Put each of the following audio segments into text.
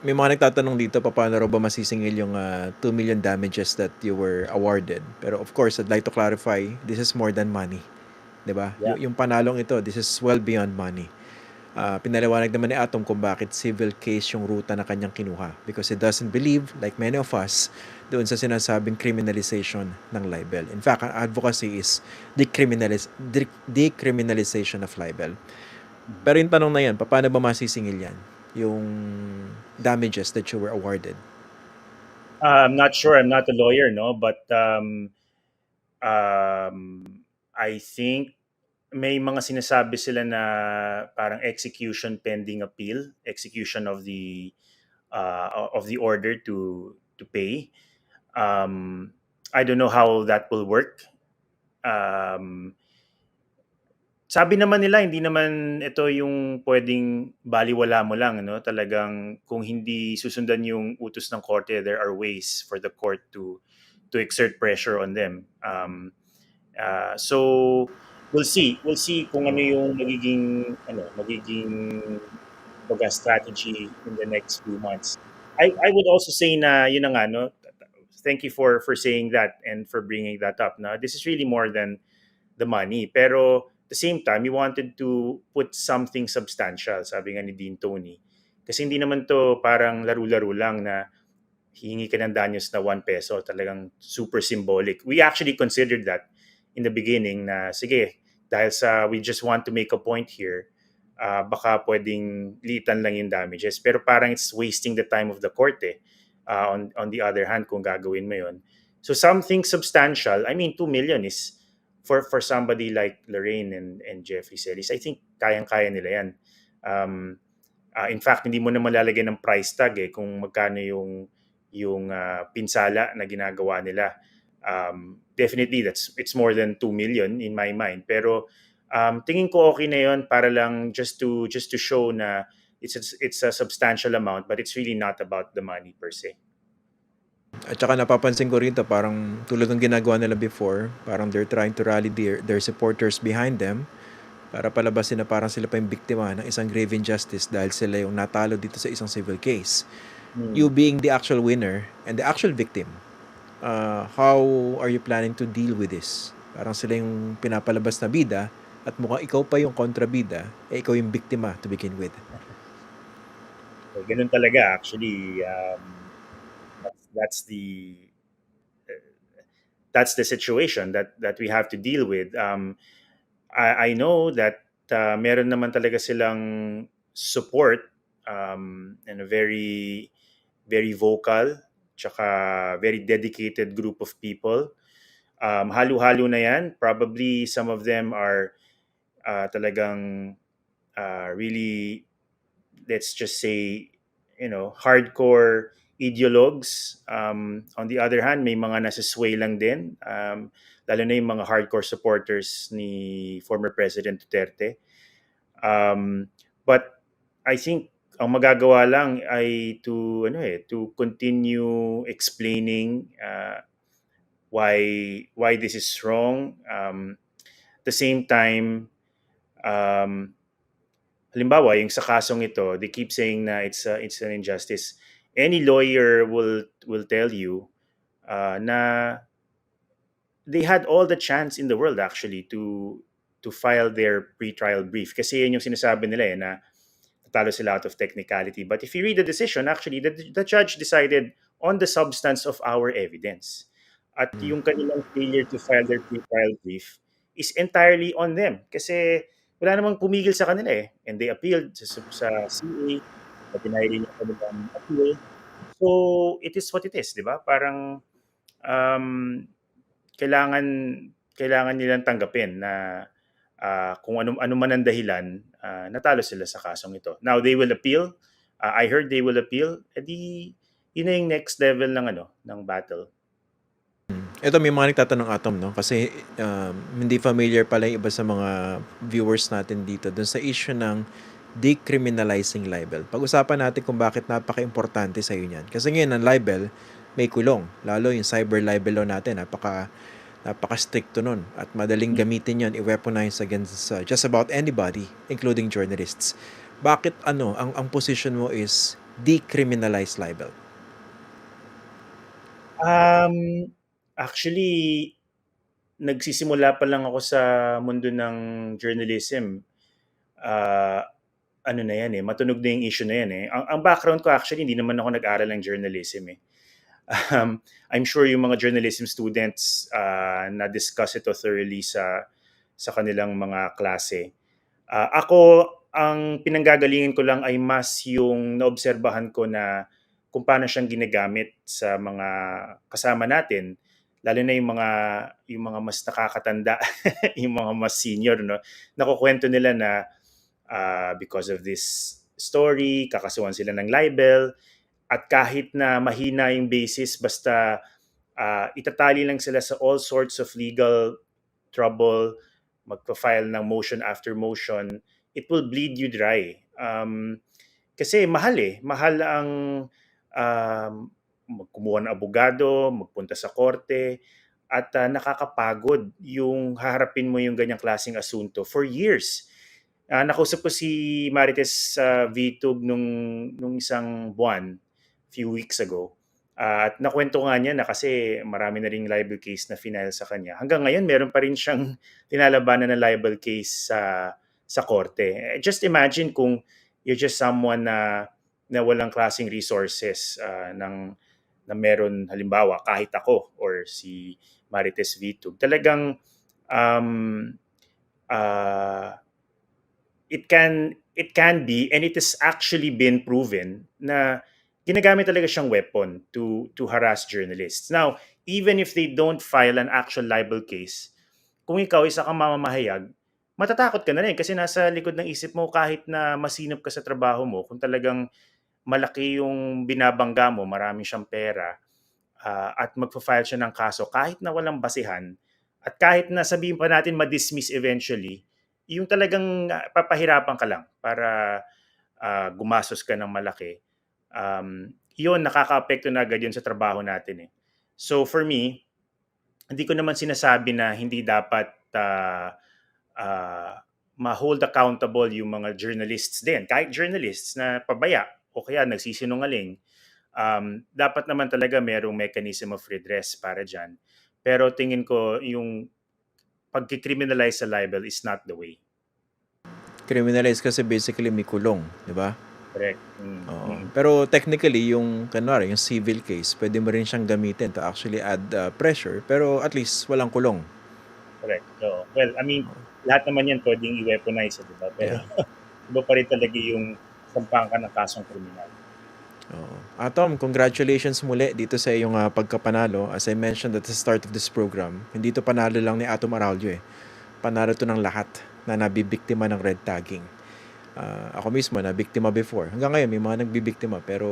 may mga nagtatanong dito paano raw ba masisingil yung ah, 2 million damages that you were awarded. Pero of course, I'd like to clarify, this is more than money. 'Di ba? Yeah. Y- yung panalong ito, this is well beyond money. Ah, pinaliwanag naman ni Atom kung bakit civil case yung ruta na kanyang kinuha because he doesn't believe like many of us doon sa sinasabing criminalization ng libel. In fact, ang advocacy is decriminalis- de- decriminalization of libel. Pero yung tanong na yan, paano ba masisingil yan? Yung damages that you were awarded. Uh, I'm not sure. I'm not a lawyer, no, but um, um, I think may mga sinasabi sila na parang execution pending appeal, execution of the uh, of the order to to pay. Um, I don't know how that will work. Um, sabi naman nila hindi naman ito yung pwedeng baliwala mo lang no? Talagang kung hindi susundan yung utos ng korte there are ways for the court to to exert pressure on them. Um uh, so we'll see. We'll see kung ano yung magiging ano magiging baga strategy in the next few months. I I would also say na yun na nga no? Thank you for for saying that and for bringing that up na this is really more than the money. Pero the same time, we wanted to put something substantial, sabi nga ni Dean Tony. Kasi hindi naman to parang laro-laro lang na hihingi ka ng danyos na 1 peso, talagang super symbolic. We actually considered that in the beginning na, sige, dahil sa we just want to make a point here, uh, baka pwedeng litan lang yung damages. Pero parang it's wasting the time of the court eh. Uh, on, on the other hand, kung gagawin mo yon So something substantial, I mean, 2 million is for for somebody like Lorraine and and Jeffrey Celis, I think kayang-kaya nila 'yan. Um, uh, in fact, hindi mo na malalagay ng price tag eh kung magkano yung yung uh, pinsala na ginagawa nila. Um, definitely that's it's more than 2 million in my mind. Pero um, tingin ko okay na 'yon para lang just to just to show na it's a, it's a substantial amount but it's really not about the money per se. At saka napapansin ko rito, parang tulad ng ginagawa nila before, parang they're trying to rally their, their supporters behind them para palabasin na parang sila pa yung biktima ng isang grave injustice dahil sila yung natalo dito sa isang civil case. Hmm. You being the actual winner and the actual victim, uh, how are you planning to deal with this? Parang sila yung pinapalabas na bida at mukhang ikaw pa yung kontrabida, eh ikaw yung biktima to begin with. So, ganun talaga actually. Um, that's, the that's the situation that that we have to deal with. Um, I, I know that uh, meron naman talaga silang support um, and a very very vocal tsaka very dedicated group of people. Um, halo-halo na yan. Probably some of them are uh, talagang uh, really, let's just say, you know, hardcore ideologues. Um, on the other hand, may mga nasasway lang din. Um, lalo na yung mga hardcore supporters ni former President Duterte. Um, but I think ang magagawa lang ay to ano eh to continue explaining uh, why why this is wrong. Um, the same time, um, halimbawa yung sa kasong ito, they keep saying na it's a, it's an injustice. Any lawyer will will tell you uh, na they had all the chance in the world actually to to file their pre-trial brief kasi yun yung sinasabi nila eh na talo sila out of technicality. But if you read the decision, actually, the, the judge decided on the substance of our evidence. At Mm. yung kanilang failure to file their pre-trial brief is entirely on them. Kasi wala namang pumigil sa kanila eh. And they appealed sa, sa CA, na rin yung kanilang appeal. So, it is what it is, di ba? Parang um, kailangan kailangan nilang tanggapin na uh, kung ano, ano man ang dahilan, uh, natalo sila sa kasong ito. Now, they will appeal. Uh, I heard they will appeal. E di, yun na yung next level ng, ano, ng battle. Ito may mga nagtatanong Atom no kasi um, hindi familiar pala yung iba sa mga viewers natin dito dun sa issue ng decriminalizing libel. Pag-usapan natin kung bakit napaka-importante sa iyo niyan. Kasi ngayon ang libel may kulong, lalo yung cyber libel law natin napaka napaka-stricto nun at madaling gamitin yon i-weaponize against uh, just about anybody including journalists. Bakit ano ang ang position mo is decriminalize libel? Um, actually, nagsisimula pa lang ako sa mundo ng journalism. Ah, ano na yan eh, matunog na yung issue na yan eh. Ang, ang background ko actually, hindi naman ako nag-aral ng journalism eh. Um, I'm sure yung mga journalism students ah, na-discuss ito thoroughly sa sa kanilang mga klase. Ah, ako, ang pinanggagalingan ko lang ay mas yung naobserbahan ko na kung paano siyang ginagamit sa mga kasama natin, lalo na yung mga yung mga mas nakakatanda, yung mga mas senior, no? Nakukwento nila na ah, because of this story, kakasuhan sila ng libel, at kahit na mahina yung basis, basta ah, itatali lang sila sa all sorts of legal trouble, magpa-file ng motion after motion, it will bleed you dry. Um, kasi mahal eh. Mahal ang um, kumuha ng abogado, magpunta sa korte, at ah, nakakapagod yung haharapin mo yung ganyang klaseng asunto for years. Ah, nakausap ko si Marites sa VTube nung, nung isang buwan, few weeks ago. Ah, at nakwento nga niya na kasi marami na ring libel case na final sa kanya. Hanggang ngayon, meron pa rin siyang tinalabanan na libel case sa sa korte. Eh, Just imagine kung you're just someone na na walang klaseng resources ah, ng na meron halimbawa kahit ako or si Marites Vitug. Talagang um, ah, it can it can be and it has actually been proven na ginagamit talaga siyang weapon to to harass journalists. Now, even if they don't file an actual libel case, kung ikaw isa kang mamamahayag, matatakot ka na rin kasi nasa likod ng isip mo kahit na masinop ka sa trabaho mo, kung talagang malaki yung binabangga mo, marami siyang pera, ah, at magpa-file siya ng kaso kahit na walang basihan, at kahit na sabihin pa natin ma-dismiss eventually, yung talagang ah, papahirapan ka lang para ah, gumastos ka ng malaki, um, yun, nakaka-apekto na agad yun sa trabaho natin eh. So for me, hindi ko naman sinasabi na hindi dapat ah, ah, ma-hold accountable yung mga journalists din. Kahit journalists na pabaya o kaya nagsisinungaling, um, dapat naman talaga merong mechanism of redress para dyan. Pero tingin ko yung pagkicriminalize sa libel is not the way. Criminalize kasi basically may kulong, di ba? Correct. Mm, Oo. mm. Pero technically, yung, kanwari, yung civil case, pwede mo rin siyang gamitin to actually add uh, pressure, pero at least walang kulong. Correct. So, well, I mean, lahat naman yan pwedeng i-weaponize, eh, di ba? Pero iba pa rin talaga yung sampang ka ng kasong kriminal. Oo. Ah, congratulations muli dito sa iyong ah, pagkapanalo. As I mentioned at the start of this program, hindi to panalo lang ni Atom Aralio eh. Panalo to ng lahat na nabibiktima ng red tagging. Ah, ako mismo, nabiktima before. Hanggang ngayon, may mga nagbibiktima. Pero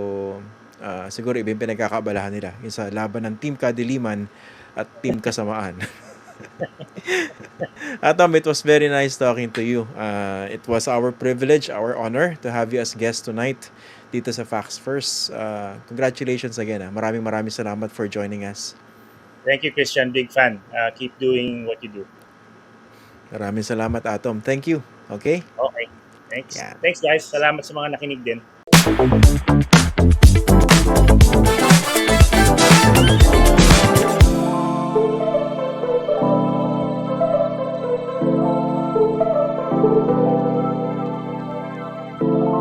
ah, siguro iba yung pinagkakabalahan nila. Yung sa laban ng Team Kadiliman at Team Kasamaan. Atom, it was very nice talking to you. Uh, it was our privilege, our honor to have you as guest tonight dito sa Facts First. Uh, congratulations again. ah. Maraming maraming salamat for joining us. Thank you, Christian. Big fan. Uh, keep doing what you do. Maraming salamat, Atom. Thank you. Okay? Okay. Thanks. Yeah. Thanks, guys. Salamat sa mga nakinig din.